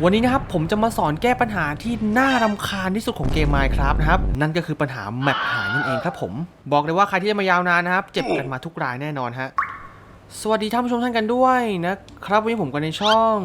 วันนี้นะครับผมจะมาสอนแก้ปัญหาที่น่ารำคาญที่สุดของเกม Minecraft นะครับ นั่นก็คือปัญหาแมปหายนั่นเองครับผม บอกเลยว่าใครที่จะมายาวนานนะครับ เจ็บกันมาทุกรายแน่นอนฮะสวัสดีท่านผู้ชมท่านกันด้วยนะครับ วันนี้ผมก็ในช่อง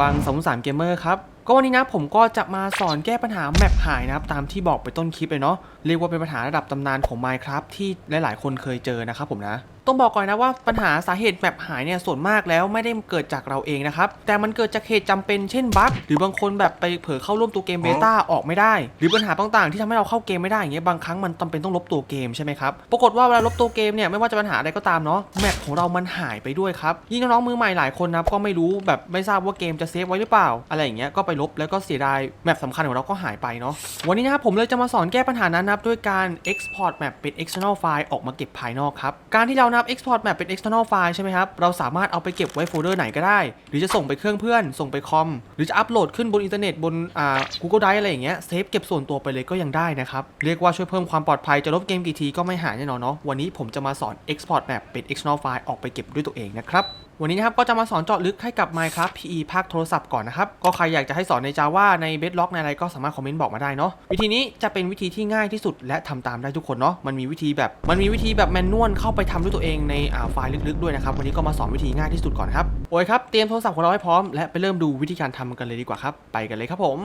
บังสมสามเกมเมอร์ครับ ก็วันนี้นะผมก็จะมาสอนแก้ปัญหาแมปหายนะครับ ตามที่บอกไปต้นคลิปเลยเนาะเรียกว่าเป็นปัญหาระดับตำนานของ Minecraft ที่หลาย ๆ คนเคยเจอนะครับผมนะ ต้องบอกก่อนนะว่าปัญหาสาเหตุแมปหายเนี่ยส่วนมากแล้วไม่ได้เกิดจากเราเองนะครับ แต่มันเกิดจากเหตุจำเป็นเช่นบั๊กหรือบางคนแบบไปเผลอเข้าร่วมตัวเกมเบต้าออกไม่ได้ หรือปัญหาต่างๆ ที่ทำให้เราเข้าเกมไม่ได้อย่างเงี้ยบางครั้งมันจำเป็นต้องลบตัวเกมใช่ไหมครับปรากฏว่าเวลาลบตัวเกมเนี่ยไม่ว่าจะปัญหาอะไรก็ตามเนาะแมปของเรามันหายไปด้วยครับยิ่งน้องๆมือใหม่หลายคนนะครับก็ไม่รู้แบบไม่ทราบว่าเกมจะเซฟไว้หรือเปล่า อะไรอย่างเงี้ยก็ไปลบแล้วก็เสียดายแมปสำคัญของเราก็หายไปเนาะวันนี้นะครับผมเลยจะมาสอนแก้ปัญหานั้นนะครับด้วยการ export map เป็น external file ออกมาเก็บภายนอกครับการที่เรานับ export map เป็น external file ใช่ไหมครับ เราสามารถเอาไปเก็บไว้โฟลเดอร์ไหนก็ได้ หรือจะส่งไปเครื่องเพื่อน ส่งไปคอม หรือจะอัปโหลดขึ้นบนอินเทอร์เน็ตบนอ่า Google Drive อะไรอย่างเงี้ย เซฟเก็บส่วนตัวไปเลยก็ยังได้นะครับ เรียกว่าช่วยเพิ่มความปลอดภัย จะลบเกมกี่ทีก็ไม่หายแน่นอนเนาะ วันนี้ผมจะมาสอน export map เป็น external file ออกไปเก็บด้วยตัวเองนะครับวันนี้นะครับก็จะมาสอนเจาะลึกให้กับ Minecraft PE ภาคโทรศัพท์ก่อนนะครับ ก็ใครอยากจะให้สอนใน Java ใน Bedrock ในอะไรก็สามารถคอมเมนต์บอกมาได้เนาะวิธีนี้จะเป็นวิธีที่ง่ายที่สุดและทำตามได้ทุกคนเนาะมันมีวิธีแบบมันมีวิธีแบบแมนนวลเข้าไปทำด้วยตัวเองในอ่าไฟล์ลึกๆด้วยนะครับ วันนี้ก็มาสอนวิธีง่ายที่สุดก่อนครับโอ้ยครับเตรียมโทรศัพท์ของเราให้พร้อมและไปเริ่มดูวิธีการทำกันเลยดีกว่าครับไปกันเลยครับผม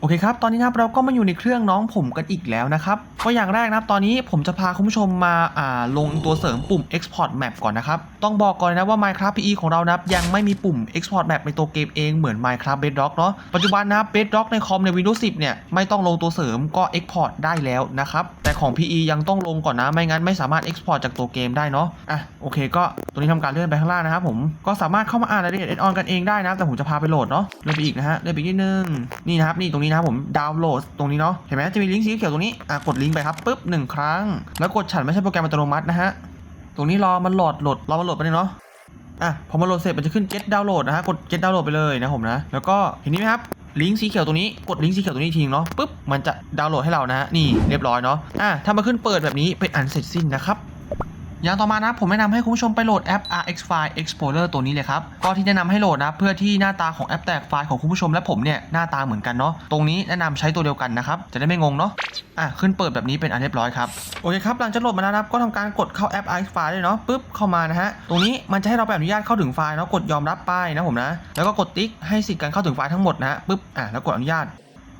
โอเคครับ ตอนนี้นะครับเราก็มาอยู่ในเครื่องน้องผมกันอีกแล้วนะครับ ก็อย่างแรกนะครับ ตอนนี้ผมจะพาคุณผู้ชมมาอ่าลงตัวเสริมปุ่ม export map ก่อนนะครับ ต้องบอกก่อนนะว่า Minecraft PE ของเรานะครับยังไม่มีปุ่ม export map ในตัวเกมเองเหมือน Minecraft Bedrock เนาะ ปัจจุบันนะครับ Bedrock ในคอมใน Windows 10 เนี่ยไม่ต้องลงตัวเสริมก็ export ได้แล้วนะครับ แต่ของ PE ยังต้องลงก่อนนะ ไม่งั้นไม่สามารถ export จากตัวเกมได้เนาะ อะโอเค ก็ตัวนี้ทำการเลื่อนไปข้างล่างนะครับผม ก็สามารถเข้ามาอ่านรายละเอียด add on กันเองได้นะ แต่ผมจะพาไปโหลดเนาะ เลื่อนไปอีกนะฮะ เลื่อนไปนิดนึง นี่นะครับ นี่ตรงนี้นะครับผมดาวน์โหลดตรงนี้เนาะเห็นไหมจะมีลิงก์สีเขียวตรงนี้อะกดลิงก์ไปครับปุ๊บหนึ่งครั้ง แล้วกดฉันไม่ใช่โปรแกรมอัตโนมัตินะฮะตรงนี้รอมันโหลดโหลดรอมันโหลดไปเนาะอะพอมันโหลดเสร็จมันจะขึ้น get download นะฮะกด get download ไปเลยนะผมนะ แล้วก็เห็นนี้ไหมครับลิงก์สีเขียวตรงนี้กดลิงก์สีเขียวตรงนี้ทิ้งเนาะปุ๊บมันจะดาวน์โหลดให้เรานะฮะนี่เรียบร้อยเนาะอะถ้ามาขึ้นเปิดแบบนี้เป็นอันเสร็จสิ้นนะครับ อย่างต่อมานะผมแนะนำให้คุณผู้ชมไปโหลดแอป RX File Explorer ตัวนี้เลยครับ ก็ที่แนะนำให้โหลดนะเพื่อที่หน้าตาของแอปแตกไฟล์ของคุณผู้ชมและผมเนี่ยหน้าตาเหมือนกันเนาะตรงนี้แนะนำใช้ตัวเดียวกันนะครับ จะได้ไม่งงเนาะอะขึ้นเปิดแบบนี้เป็นอันเรียบร้อยครับ โอเคครับ หลังจากโหลดมาแล้วนะก็ทำการกดเข้าแอป RX File เลยเนาะปุ๊บเข้ามานะฮะตรงนี้มันจะให้เราไปอนุญาตเข้าถึงไฟล์เนาะกดยอมรับไปนะผมนะ แล้วก็กดติ๊กให้สิทธิ์การเข้าถึงไฟล์ทั้งหมดนะฮะปุ๊บอะแล้วกดอนุญาต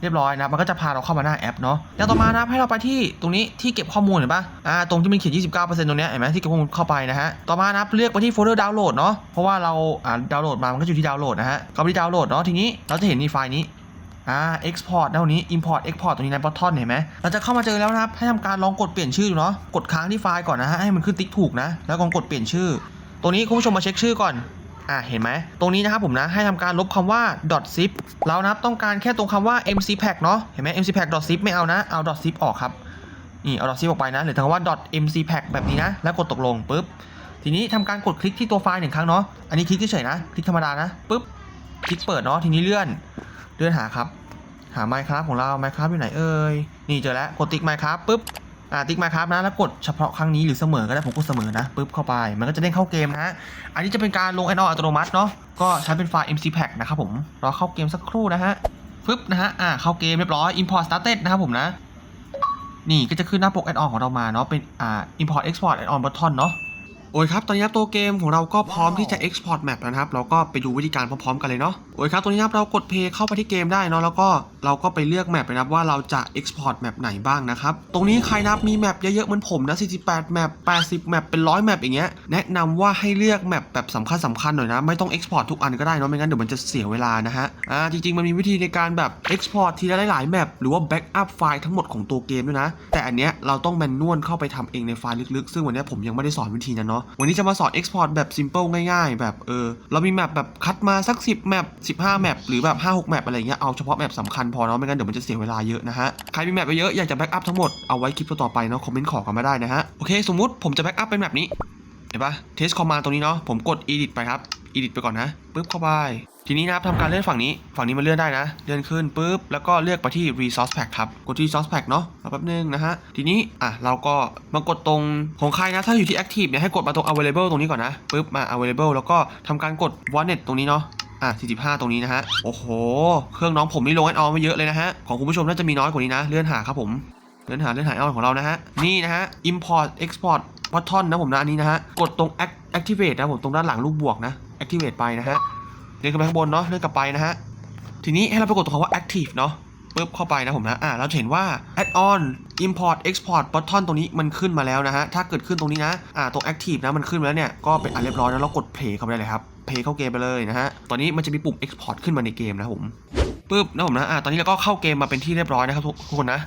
เรียบร้อยนะมันก็จะพาเราเข้ามาหน้าแอปเนาะอย่างต่อมานะให้เราไปที่ตรงนี้ที่เก็บข้อมูลเห็นปะอ่าตรงที่มันเขียน 29%ตรงนี้เห็นไหมที่เก็บข้อมูลเข้าไปนะฮะต่อมานะเลือกไปที่โฟลเดอร์ดาวน์โหลดเนาะเพราะว่าเราอ่าดาวน์โหลดมามันก็อยู่ที่ดาวน์โหลดนะฮะเข้าไปที่ดาวน์โหลดเนาะทีนี้เราจะเห็นนี่ไฟล์นี้อ่า export นะตรงนี้ import export ตรงนี้ใน button เห็นไหมเราจะเข้ามาเจอแล้วนะครับ ให้ทำการลองกดเปลี่ยนชื่อดูเนาะ กดค้างที่ไฟล์ก่อนนะฮะ ให้มันขึ้นติ๊กถูกนะ แล้วก็กดเปลี่ยนชื่อตรงนี้คุณผู้ชมมาเช็คชื่อก่อน อะเห็นไหมตรงนี้นะครับผมนะให้ทำการลบคำว่า .zip เรานะต้องการแค่ตรงคำว่า mcpack เนาะเห็นไหม mcpack .zip ไม่เอานะเอา .zip ออกครับนี่เอา .zip ออกไปนะหรือคำว่า .mcpack แบบนี้นะแล้วกดตกลงปุ๊บทีนี้ทำการกดคลิกที่ตัวไฟล์หนึ่งครั้งเนาะอันนี้คลิกเฉยๆนะคลิกธรรมดานะปุ๊บคลิกเปิดเนาะทีนี้เลื่อนเลื่อนหาครับหา Minecraft ของเรา Minecraft อยู่ไหนเอ่ยนี่เจอแล้วกดติ๊ก Minecraft ปุ๊บ อ่าติ๊กมาครับนะแล้วกดเฉพาะครั้งนี้หรือเสมอก็ได้ผมกดเสมอนะปึ๊บเข้าไป มันก็จะเด้งเข้าเกมนะฮะอันนี้จะเป็นการลงแอนออัตโนมัติเนาะก็ใช้เป็นไฟล์ mcpack นะครับผมรอเข้าเกมสักครู่นะฮะปึ๊บนะฮะอ่าเข้าเกมเรียบร้อย import started นะครับผมนะนี่ก็จะขึ้นหน้าปกแอดออนของเรามาเนาะเป็นอ่า import export add on button เนาะ โอ้ยครับตอนนี้ครับตัวเกมของเราก็พร้อมที่จะ export map แล้วนะครับ เราก็ไปดูวิธีการพร้อมๆกันเลยเนาะโอ้ยครับตัวนี้นะครับเรากด play เข้าไปที่เกมได้เนาะแล้วก็เราก็ไปเลือกแมปนะครับว่าเราจะ export แมปไหนบ้างนะครับ ตรงนี้ใครนับมีแมปเยอะๆเหมือนผมนะ 48 แมป 80 แมป เป็นร้อยแมปอย่างเงี้ยแนะนำว่าให้เลือกแมปแบบสำคัญสำคัญๆหน่อยนะไม่ต้อง export ทุกอันก็ได้เนาะไม่งั้นเดี๋ยวมันจะเสียเวลานะฮะอ่าจริงๆมันมีวิธีในการแบบ export ทีละหลายๆแมปหรือว่า backup ไฟล์ทั้งหมดของตัวเกมด้วยนะแต่อันเนี้ยเราต้องแมนนวลเข้าไปทำเองในไฟล์ลึกๆ ซึ่งวันเนี้ยผมยังไม่ได้สอนวิธีนั้นเนาะวันนี้จะมาสอน export แบบ simple ง่ายๆ แบบเออ เรามีแมปแบบคัดมาสัก 10 แมป 15 แมป หรือแบบ 5-6 แมปอะไรเงี้ย เอาเฉพาะแมปสำคัญพอเนาะ ไม่งั้นเดี๋ยวมันจะเสียเวลาเยอะนะฮะ ใครมีแมปไปเยอะอยากจะแบ็กอัพทั้งหมด เอาไว้คลิปต่อไปเนาะ คอมเมนต์ขอกันมาได้นะฮะ โอเค สมมุติผมจะแบ็กอัพเป็นแบบนี้ เห็นปะ test command ตรงนี้เนาะ ผมกด edit ไปครับ edit ไปก่อนนะปึ๊บเข้าไป ทีนี้นะครับทำการเลื่อนฝั่งนี้ ฝั่งนี้มันเลื่อนได้นะ เลื่อนขึ้นปุ๊บ แล้วก็เลือกไปที่ resource pack ครับ กดที่ resource pack เนาะรอแป๊บนึงนะฮะ ทีนี้ อะ เราก็มากดตรงของใครนะ ถ้าอยู่ที่ active เนี่ยให้กดมาตรง available ตรงนี้ก่อนนะปึ๊บ มา available แล้วก็ทำการกด wallet ตรงนี้เนาะอะ 45 ตรงนี้นะฮะ โอ้โห เครื่องน้องผมนี่ลงแอดออนมาเยอะเลยนะฮะ ของคุณผู้ชมน่าจะมีน้อยกว่านี้นะ เลื่อนหาครับผม เลื่อนหา เลื่อนหาแอดออนของเรานะฮะ นี่นะฮะ import export button นะผมนะอันนี้นะฮะ กดตรง act- activate นะผมตรงด้านหลังรูปบวกนะ activate ไปนะฮะ เลื่อนขึ้นไปข้างบนเนาะเลื่อนกลับไปนะฮะทีนี้ให้เราไปกดตรงคำว่า active เนาะปึ๊บเข้าไปนะผมนะอ่าเราจะเห็นว่า add on import export button ตรงนี้มันขึ้นมาแล้วนะฮะ ถ้าเกิดขึ้นตรงนี้นะอ่าตรง active นะมันขึ้นมาแล้วเนี่ย ก็เป็นอันเรียบร้อยแล้วเรากด play เข้าไปเลยครับ play เข้าเกมไปเลยนะฮะ ตอนนี้มันจะมีปุ่ม export ขึ้นมาในเกมนะผมปึ๊บนะผมนะอ่าตอนนี้เราก็เข้าเกมมาเป็นที่เรียบร้อยนะครับทุกทุกคนนะ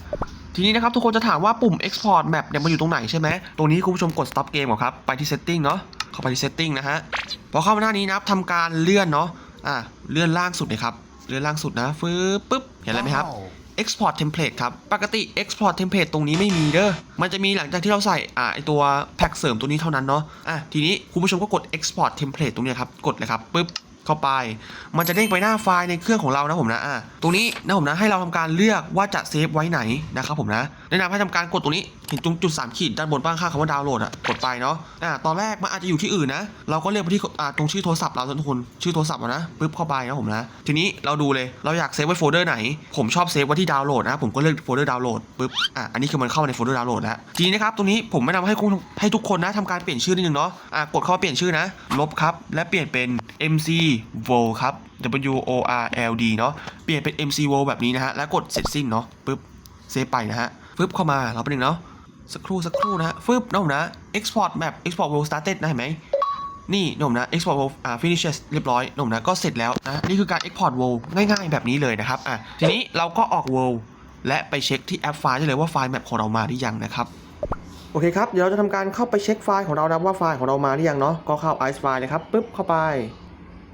ทีนี้นะครับทุกคนจะถามว่าปุ่ม export map เนี่ยมันอยู่ตรงไหนใช่ไหมตรงนี้คุณผู้ชมกด stop game ก่อนครับไปที่ setting เนาะเข้าไปที่ setting นะฮะพอเข้ามาหน้านี้นะครับทำการเลื่อนเนาะ อ่าเลื่อนล่างสุดเลยครับ เลื่อนล่างสุดนะฟืบปึ๊บ เห็นอะไรไหมครับ export template ครับ ปกติ export template ตรงนี้ไม่มีเด้อ มันจะมีหลังจากที่เราใส่อ่าไอตัวแพ็กเสริมตัวนี้เท่านั้นเนาะ อะทีนี้คุณผู้ชมก็กด export template ตรงเนี้ยครับ กดเลยครับปึ๊บ เข้าไป มันจะเด้งไปหน้าไฟล์ในเครื่องของเรานะผมนะอะตรงนี้นะผมนะให้เราทำการเลือกว่าจะเซฟไว้ไหนนะครับผมนะแนะนำให้ทำการกดตรงนี้เห็นตรงจุด3ขีดด้านบนบ้างข้าคำว่าดาวน์โหลดอะกดไปเนาะอะตอนแรกมันอาจจะอยู่ที่อื่นนะ เราก็เลือกไปที่อ่าตรงชื่อโทรศัพท์เราทุกคนชื่อโทรศัพท์อะนะปึ๊บเข้าไปนะผมนะ ทีนี้เราดูเลยเราอยากเซฟไว้โฟลเดอร์ไหน ผมชอบเซฟไว้ที่ดาวน์โหลดนะผมก็เลือกโฟลเดอร์ดาวน์โหลดปึ๊บอะอันนี้คือมันเข้ามาในโฟลเดอร์ดาวน์โหลดแล้วทีนี้นะครับตรงนี้ผมแนะนำให้คุณให้ทุกคนนะทำการเปลี่ยนชื่อนิดนึงเนาะอะกดเข้ามาเปลี่ยนชื่อนะ ลบครับและเปลี่ยนเป็น MC v o ครับ W O R L D เนาะเปลี่ยนเป็น MC v o แบบนี้นะฮะ แล้วกดเสร็จสิ้นเนาะปึ๊บเซฟไปนะฮะปึ๊บเข้ามาเราไปหนึ่งเนาะสักครู่สักครู่นะฮะฟึบนะผมนะ export map export world started นะเห็นไหมนี่นมนะ export world อ่า finishes เรียบร้อยนมนะก็เสร็จแล้วนะนี่คือการ export world ง่ายๆ แบบนี้เลยนะครับอะทีนี้เราก็ออก world และไปเช็คที่แอปไฟล์ได้เลยว่าไฟล์ map ของเรามาหรือยังนะครับโอเคครับ เดี๋ยวเราจะทำการเข้าไปเช็คไฟล์ของเรานะว่าไฟล์ของเรามาหรือยังเนาะ ก็เข้า ice file เลยครับ ปึ๊บเข้าไป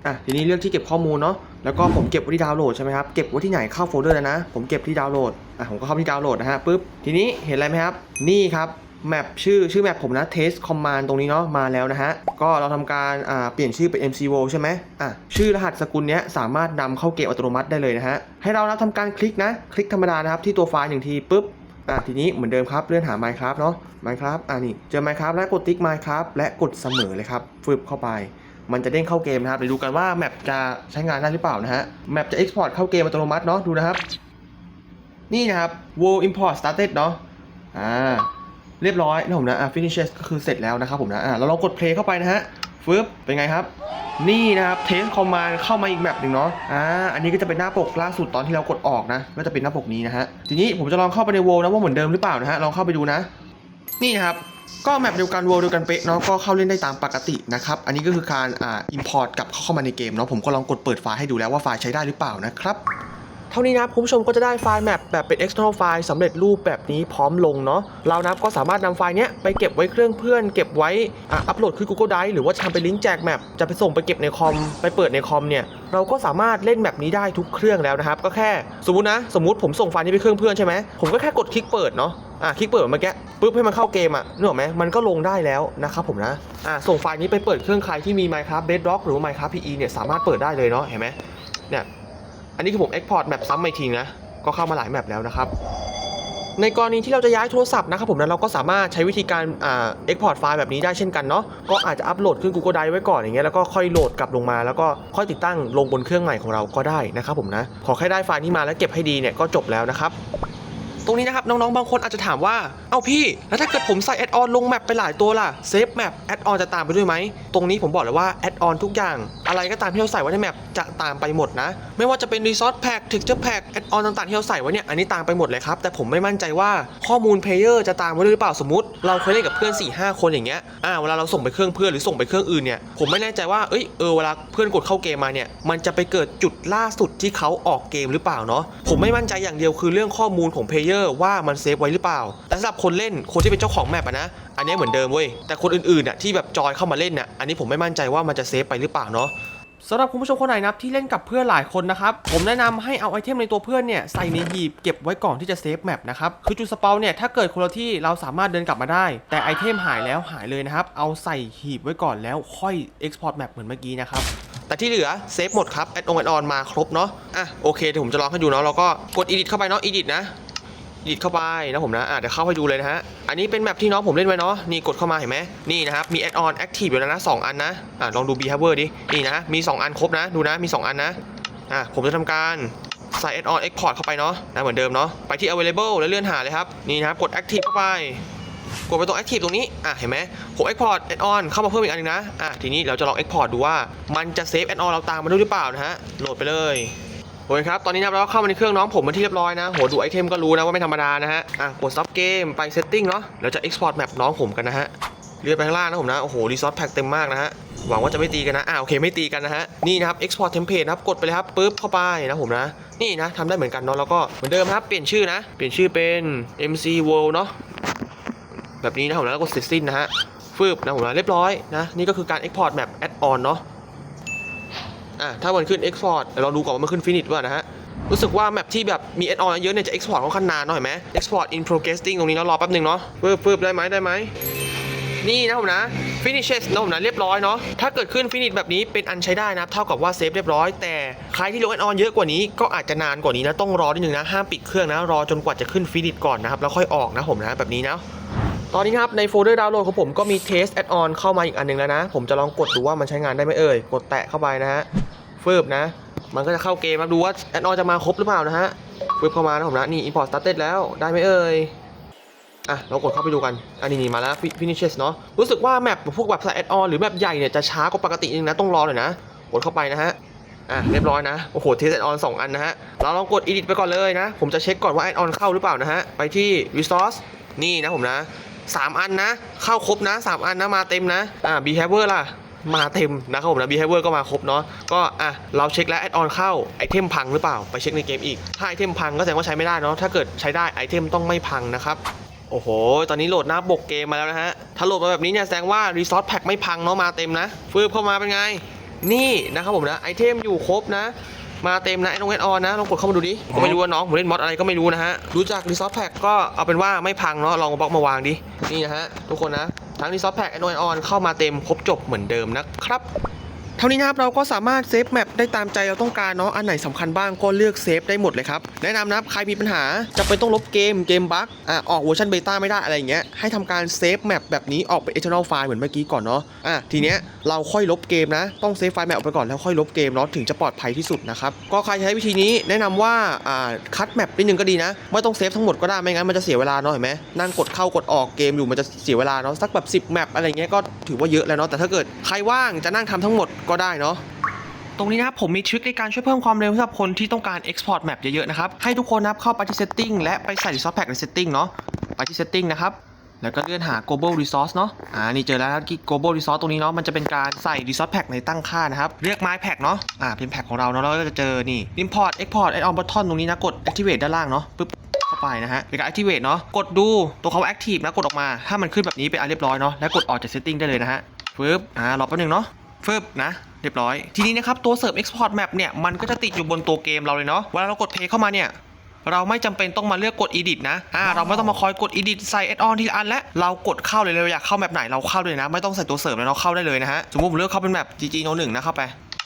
อะทีนี้เลือกที่เก็บข้อมูลเนาะแล้วก็ผมเก็บไว้ที่ดาวน์โหลดใช่ไหมครับเก็บไว้ที่ไหนเข้าโฟลเดอร์แล้วนะ ผมเก็บที่ดาวน์โหลดอะผมก็เข้าที่ดาวน์โหลดนะฮะปึ๊บทีนี้เห็นอะไรไหมครับ นี่ครับแมปชื่อชื่อแมปผมนะ test command ตรงนี้เนาะมาแล้วนะฮะ ก็เราทำการอ่าเปลี่ยนชื่อเป็น mcwo ใช่ไหมอะชื่อรหัสสกุลเนี้ยสามารถนำเข้าเกมอัตโนมัติได้เลยนะฮะ ให้เรานะทำการคลิกนะ คลิกธรรมดานะครับ ที่ตัวไฟล์หนึ่งทีปุ๊บอะทีนี้เหมือนเดิมครับเลื่อนหา Minecraft เนาะ Minecraft อะนี่เจอ Minecraft แล้วกดติ๊ก Minecraft และกดเสมอเลยครับฟึบเข้าไป มันจะเด้งเข้าเกมนะครับเดี๋ยวดูกันว่าแมปจะใช้งานได้หรือเปล่านะฮะแมปจะ export เข้าเกมอัตโนมัติเนาะดูนะครับ นี่นะครับ world import started เนาะอ่าเรียบร้อยนะผมนะอะ finishes ก็คือเสร็จแล้วนะครับผมนะอะเราลองกด play เข้าไปนะฮะฟึบเป็นไงครับ นี่นะครับ test command เข้ามาอีกแมปหนึ่งเนาะอ่าอันนี้ก็จะเป็นหน้าปกล่าสุดตอนที่เรากดออกนะก็จะเป็นหน้าปกนี้นะฮะทีนี้ผมจะลองเข้าไปใน world นะว่าเหมือนเดิมหรือเปล่านะฮะลองเข้าไปดูนะ นี่นะครับ ก็แมปเดียวกัน world เดียวกันเป๊ะเนาะก็เข้าเล่นได้ตามปกตินะครับ อันนี้ก็คือการอ่า import กลับเข้ามาในเกมเนาะผมก็ลองกดเปิดไฟล์ให้ดูแล้วว่าไฟล์ใช้ได้หรือเปล่านะครับเท่านี้นะคุณผู้ชมก็จะได้ไฟล์แมปแบบเป็น external ไฟล์สำเร็จรูปแบบนี้พร้อมลงเนาะเรานับก็สามารถนำไฟล์เนี้ยไปเก็บไว้เครื่องเพื่อน เก็บไว้อะอัปโหลดขึ้น Google Drive หรือว่าจะทำเป็นลิงก์แจกแมปจะไปส่งไปเก็บในคอม ไปเปิดในคอมเนี่ย เราก็สามารถเล่นแบบนี้ได้ทุกเครื่องแล้วนะครับ ก็แค่สมมตินะ สมมติผมส่งไฟล์นี้ไปเครื่องเพื่อนใช่ไหมผมก็แค่กดคลิกเปิดเนาะ อะคลิกเปิดเมื่อกี้ปุ๊บให้มันเข้าเกมอะนึกออกไหมมันก็ลงได้แล้วนะครับผมนะอะส่งไฟล์นี้ไปเปิดเครื่องใครที่มี Minecraft Bedrock หรือ Minecraft PE เนี่ยสามารถเปิดได้เลยเนาะเห็นไหมเนี่ยอันนี้คือผม export แมปซ้ำมาอีกทีนะก็เข้ามาหลายแมปแล้วนะครับในกรณีที่เราจะย้ายโทรศัพท์นะครับผมนะเราก็สามารถใช้วิธีการอ่า export ไฟล์แบบนี้ได้เช่นกันเนาะก็อาจจะอัปโหลดขึ้น Google Drive ไว้ก่อนอย่างเงี้ยแล้วก็ค่อยโหลดกลับลงมา แล้วก็ค่อยติดตั้งลงบนเครื่องใหม่ของเราก็ได้นะครับผมนะขอแค่ได้ไฟล์นี้มาแล้วเก็บให้ดีเนี่ยก็จบแล้วนะครับ ตรงนี้นะครับ น้องๆ บางคนอาจจะถามว่า เอ้าพี่ แล้วถ้าเกิดผมใส่แอดออนลงแมปไปหลายตัวล่ะ เซฟแมปแอดออนจะตามไปด้วยไหม ตรงนี้ผมบอกเลยว่าแอดออนทุกอย่าง อะไรก็ตามที่เราใส่ไว้ในแมปจะตามไปหมดนะ ไม่ว่าจะเป็นรีซอสแพ็กถึกเจอร์แพ็กแอดออนต่างๆ ที่เราใส่ไว้เนี่ย อันนี้ตามไปหมดเลยครับ แต่ผมไม่มั่นใจว่าข้อมูลเพลเยอร์จะตามไว้หรือเปล่าสมมติ เราเคยเล่นกับเพื่อน4ี่ห้าคนอย่างเงี้ย อ่า เวลาเราส่งไปเครื่องเพื่อนหรือส่งไปเครื่องอื่นเนี่ย ผมไม่แน่ใจว่า เอ้ย เออ เวลาเพื่อนกดเข้าเกมมาเนี่ย มันจะไปเกิดจุดล่าสุดที่เขาออกเกมหรือเปล่าเนาะ ผมไม่มั่นใจอย่างเดียวคือเรื่องข้อมูลของเพลเยอร์ว่ามันเซฟไว้หรือเปล่า แต่สำหรับคนเล่นคนที่เป็นเจ้าของแมปอะนะ อันนี้เหมือนเดิมเว้ย แต่คนอื่นๆน่ะที่แบบจอยเข้ามาเล่นน่ะ อันนี้ผมไม่มั่นใจว่ามันจะเซฟไปหรือเปล่าเนาะสำหรับคุณผู้ชมคนไหนนะครับที่เล่นกับเพื่อนหลายคนนะครับ ผมแนะนำให้เอาไอเทมในตัวเพื่อนเนี่ยใส่ในหีบเก็บไว้ก่อนที่จะเซฟแมปนะครับ คือจุดสเปาเนี่ยถ้าเกิดคนละที่เราสามารถเดินกลับมาได้ แต่ไอเทมหายแล้วหายเลยนะครับ เอาใส่หีบไว้ก่อนแล้วค่อย Export Map เหมือนเมื่อกี้นะครับแต่ที่เหลือเซฟหมดครับแอดองแอดออนมาครบเนาะอะโอเคเดี๋ยวผมจะลองให้ดูเนาะเราก็กด edit เข้าไปเนาะ edit นะ อีดเข้าไปนะผมนะอะเดี๋ยวเข้าให้ดูเลยนะฮะ อันนี้เป็นแมปที่น้องผมเล่นไว้เนาะ นี่กดเข้ามาเห็นไหมนี่นะครับ มีแอดออนแอคทีฟอยู่แล้วนะสองอันนะอะลองดู behavior ดิ นี่นะ มี 2 อันครบนะ ดูนะ มี 2 อันนะ อะผมจะทำการใส่ add on export เข้าไปเนาะนะเหมือนเดิมเนาะ ไปที่ available แล้วเลื่อนหาเลยครับ นี่นะครับ กด active เข้าไป กดไปตรง active ตรงนี้ อะ เห็นไหมผม export add on เข้ามาเพิ่มอีกอันหนึงนะ อะ ทีนี้เราจะลอง export ดูว่า มันจะ save add on เราตามมาด้วยหรือเปล่านะฮะ โหลดไปเลย โอเคครับ ตอนนี้นะเราเข้ามาในเครื่องน้องผมเป็นที่เรียบร้อยนะ โห ดูไอเทมก็รู้นะว่าไม่ธรรมดานะฮะ อะ กด stop game ไป setting เนาะเราจะ export map น้องผมกันนะฮะ เลื่อนไปข้างล่างนะผมนะ โอ้โห resource pack เต็มมากนะฮะ หวังว่าจะไม่ตีกันนะ อ่าโอเค ไม่ตีกันนะฮะ นี่นะครับ export template นะครับ กดไปเลยครับปึ๊บ เข้าไปนะผมนะ นี่นะทำได้เหมือนกันเนาะ แล้วก็เหมือนเดิมครับ เปลี่ยนชื่อนะ เปลี่ยนชื่อเป็น MC World เนาะ แบบนี้นะผมนะแล้วก็เสร็จสิ้นนะฮะฟืบนะผมนะเรียบร้อยนะนี่ก็คือการ export map add on เนาะ อะถ้ามันขึ้น export เดี๋ยวเราดูก่อนว่ามันขึ้น finish ว่านะฮะ รู้สึกว่าแมปที่แบบมี add on เยอะเนี่ยจะ export ค่อนข้างนานเนาะเห็นไหม export in progressing ตรงนี้เนารอแป๊บหนึงเนาะฟืบฟืบได้ไหมได้ไหมนี่นะผมนะ finishes นะผมนะเรียบร้อยเนาะถ้าเกิดขึ้น finish แบบนี้เป็นอันใช้ได้นะเท่ากับว่าเซฟเรียบร้อยแต่ใครที่ลง add on เยอะกว่านี้ก็อาจจะนานกว่านี้นะต้องรอนิดนึงนะห้ามปิดเครื่องนะรอจนกว่าจะขึ้น finish ก่อนนะครับแล้วค่อยออกนะผมนะแบบนี้นะ ตอนนี้ครับในโฟลเดอร์ดาวน์โหลดของผมก็มี test add on เข้ามาอีกอันหนึงแล้วนะ ผมจะลองกดดูว่ามันใช้งานได้ไหมเอ่ย กดแตะเข้าไปนะฮะฟืบนะ มันก็จะเข้าเกมมาดูว่า add on จะมาครบหรือเปล่านะฮะฟืบเข้ามานะผมนะ นี่ import started แล้วได้ไหมเอ่ยอะเรากดเข้าไปดูกัน อันนี้นี่มาแล้ว finishes เนาะรู้สึกว่าแมปพวกแบบใส่ add on หรือแมปใหญ่เนี่ยจะช้ากว่าปกตินึงนะต้องรอหน่อยนะกดเข้าไปนะฮะอะเรียบร้อยนะ โอ้โห test add on สองอันนะฮะ เราลองกด edit ไปก่อนเลยนะ ผมจะเช็คก่อนว่า add on เข้าหรือเปล่านะฮะ ไปที่ resource นี่นะผมนะ สามอันนะ เข้าครบนะสามอันนะมาเต็มนะอ่า behavior ล่ะมาเต็มนะครับผมนะ behavior ก็มาครบเนาะก็อะเราเช็คแล้ว add on เข้าไอเทมพังหรือเปล่าไปเช็คในเกมอีก ถ้าไอเทมพังก็แสดงว่าใช้ไม่ได้เนาะถ้าเกิดใช้ได้ไอเทมต้องไม่พังนะครับโอ้โห ตอนนี้โหลดหน้าปกเกมมาแล้วนะฮะ ถ้าโหลดมาแบบนี้เนี่ยแสดงว่า resource pack ไม่พังเนาะมาเต็มนะฟืบเข้ามาเป็นไง นี่นะครับผมนะไอเทมอยู่ครบนะ มาเต็มนะไอ้น้องเวทออนนะลองกดเข้ามาดูดิผมไม่รู้ว่าน้องผมเล่นมอดอะไรก็ไม่รู้นะฮะรู้จัก resource pack ก็เอาเป็นว่าไม่พังเนาะลองบล็อกมาวางดินี่นะฮะทุกคนนะทั้ง resource pack ไอ้น้องเวทออนเข้ามาเต็มครบจบเหมือนเดิมนะครับ เท่านี้นะครับเราก็สามารถเซฟแมปได้ตามใจเราต้องการเนาะอันไหนสำคัญบ้างก็เลือกเซฟได้หมดเลยครับแนะนำนะครับใครมีปัญหาจะเป็นต้องลบเกมเกมบั๊กอะออกเวอร์ชันเบต้าไม่ได้อะไรเงี้ยให้ทำการเซฟแมปแบบนี้ออกเป็น external file เหมือนเมื่อกี้ก่อนเนาะอะทีเนี้ยเราค่อยลบเกมนะ ต้องเซฟไฟล์แมปออกไปก่อนแล้วค่อยลบเกมเนาะถึงจะปลอดภัยที่สุดนะครับก็ใครใช้วิธีนี้แนะนำว่าอ่าคัดแมปนิดนึงก็ดีนะไม่ต้องเซฟทั้งหมดก็ได้ไม่งั้นมันจะเสียเวลาเนาะเห็นไหมนั่งกดเข้ากดออกเกมอยู่มันจะเสียเวลาเนาะสักแบบ10แมปอะไรเงี้ยก็ถือว่าเยอะแล้วเนาะแต่ถ้าเกิดใครว่างจะนั่งทำทั้งหมดก็ได้เนาะตรงนี้นะครับผมมีทริคในการช่วยเพิ่มความเร็วสำหรับคนที่ต้องการ export map เยอะๆนะครับ ให้ทุกคนนะครับเข้าไปที่ setting และไปใส่ resource pack ใน setting เนาะไปที่ setting นะครับ แล้วก็เลื่อนหา global resource เนาะอ่านี่เจอแล้วนะครับที่ global resource ตรงนี้เนาะมันจะเป็นการใส่ resource pack ในตั้งค่านะครับเลือก my pack เนาะอ่าเป็นแพ็กของเราเนาะแล้วก็จะเจอนี่ import export add on button ตรงนี้นะกด activate ด้านล่างเนาะปึ๊บเข้าไปนะฮะเป็นการ activate เนาะกดดูตัวเขา active นะกดออกมา ถ้ามันขึ้นแบบนี้เป็นอันเรียบร้อยเนาะแล้วกดออกจาก setting ได้เลยนะฮะฟึบอ่ารอแป๊บนึงเนาะ ฟึบนะเรียบร้อย ทีนี้นะครับตัวเสริม export map เนี่ยมันก็จะติดอยู่บนตัวเกมเราเลยเนาะเวลาเรากด play เข้ามาเนี่ยเราไม่จำเป็นต้องมาเลือกกด edit นะ อ่า เราไม่ต้องมาคอยกด edit ใส่ add on ทีละอันและ เรากดเข้าเลยเลยอยากเข้าแมปไหนเราเข้าเลยนะ ไม่ต้องใส่ตัวเสริมเลยเนาะเข้าได้เลยนะฮะ สมมติผมเลือกเข้าเป็นแมป GG No 1นะเข้าไป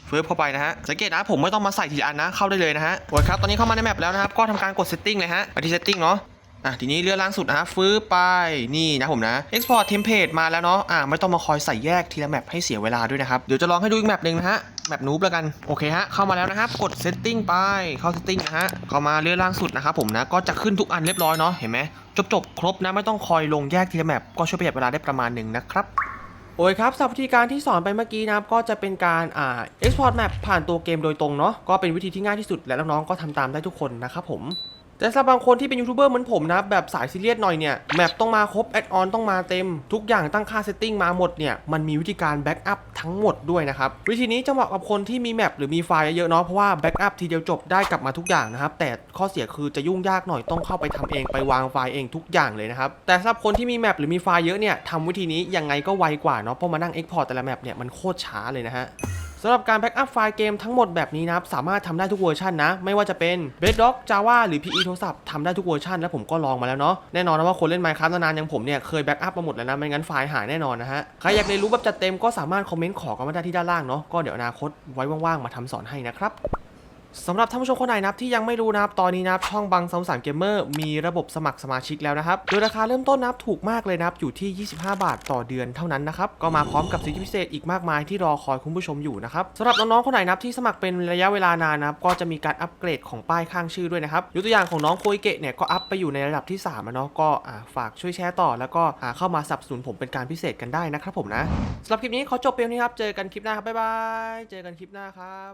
เฟิร์บเข้าไปนะฮะ สังเกตนะผมไม่ต้องมาใส่ทีละอันนะ เข้าได้เลยนะฮะโอเคครับ ตอนนี้เข้ามาในแมปแล้วนะครับ ก็ทำการกด setting เลยฮะไปที่ setting เนาะ อะทีนี้เลื่อนล่างสุดนะฮะฟื้นไปนี่นะผมนะ export template มาแล้วเนาะอะไม่ต้องมาคอยใส่แยกทีละแมปให้เสียเวลาด้วยนะครับ เดี๋ยวจะลองให้ดูอีกแมปหนึ่งนะฮะแมปนูบแล้วกันโอเคฮะเข้ามาแล้วนะครับกด setting ไปเข้า setting นะฮะเข้ามาเลื่อนล่างสุดนะครับผมนะก็จะขึ้นทุกอันเรียบร้อยเนาะเห็นไหมจบจบครบนะไม่ต้องคอยลงแยกทีละแมปก็ช่วยประหยัดเวลาได้ประมาณหนึ่งนะครับโอ้ยครับสำหรับวิธีการที่สอนไปเมื่อกี้นะครับก็จะเป็นการอ่า export map ผ่านตัวเกมโดยตรงเนาะก็เป็นวิธีที่ง่ายที่สุดและน้องๆก็ทำตามได้ทุกคนนะครับผม แต่สำหรับบางคนที่เป็นยูทูบเบอร์เหมือนผมนะแบบสายซีเรียสหน่อยเนี่ยแมปต้องมาครบแอดออนต้องมาเต็ม ทุกอย่างตั้งค่าเซตติ้งมาหมดเนี่ยมันมีวิธีการแบ็กอัพทั้งหมดด้วยนะครับวิธีนี้จะเหมาะกับคนที่มีแมปหรือมีไฟล์เยอะๆเนาะเพราะว่าแบ็กอัพทีเดียวจบได้กลับมาทุกอย่างนะครับแต่ข้อเสียคือจะยุ่งยากหน่อยต้องเข้าไปทำเองไปวางไฟล์เองทุกอย่างเลยนะครับแต่สำหรับคนที่มีแมปหรือมีไฟล์เยอะเนี่ยทำวิธีนี้ยังไงก็ไวกว่าเนาะเพราะมานั่งเอ็กพอร์ตแต่ละแมปเนี่ยมันโคตรช้าเลยนะฮะ สำหรับการแบ็กอัพไฟล์เกมทั้งหมดแบบนี้นะครับสามารถทำได้ทุกเวอร์ชันนะ ไม่ว่าจะเป็น Bedrock Java หรือ PE โทรศัพท์ทำได้ทุกเวอร์ชันแล้วผมก็ลองมาแล้วเนาะแน่นอนนะว่าคนเล่น Minecraft นานๆอย่างผมเนี่ยเคยแบ็กอัพมาหมดแล้วนะไม่งั้นไฟล์หายแน่นอนนะฮะใครอยากเรียนรู้แบบจัดเต็มก็สามารถคอมเมนต์ขอกันมาได้ที่ด้านล่างเนาะก็เดี๋ยวอนาคตไว้ว่างๆมาทำสอนให้นะครับ สำหรับท่านผู้ชมคนไหนนะครับที่ยังไม่รู้นะครับตอนนี้นะครับช่องบังสามสามเกมเมอร์มีระบบสมัครสมาชิกแล้วนะครับโดยราคาเริ่มต้นนะครับถูกมากเลยนะครับอยู่ที่ 25 บาทต่อเดือนเท่านั้นนะครับก็มาพร้อมกับสิทธิพิเศษอีกมากมายที่รอคอยคุณผู้ชมอยู่นะครับสำหรับน้องๆคนไหนนะครับที่สมัครเป็นระยะเวลานานนะครับก็จะมีการอัปเกรดของป้ายข้างชื่อด้วยนะครับยกตัวอย่างของน้องโคยเกะเนี่ยก็อัพไปอยู่ในระดับที่3แล้วเนาะก็ฝากช่วยแชร์ต่อ แล้วก็เข้ามาสนับสนุนผมเป็นการพิเศษกันได้นะครับผมนะสำหรับคลิปนี้ขอจบเพียงเท่านี้ครับเจอกันคลิปหน้าครับบ๊ายบายเจอกันคลิปหน้าครับ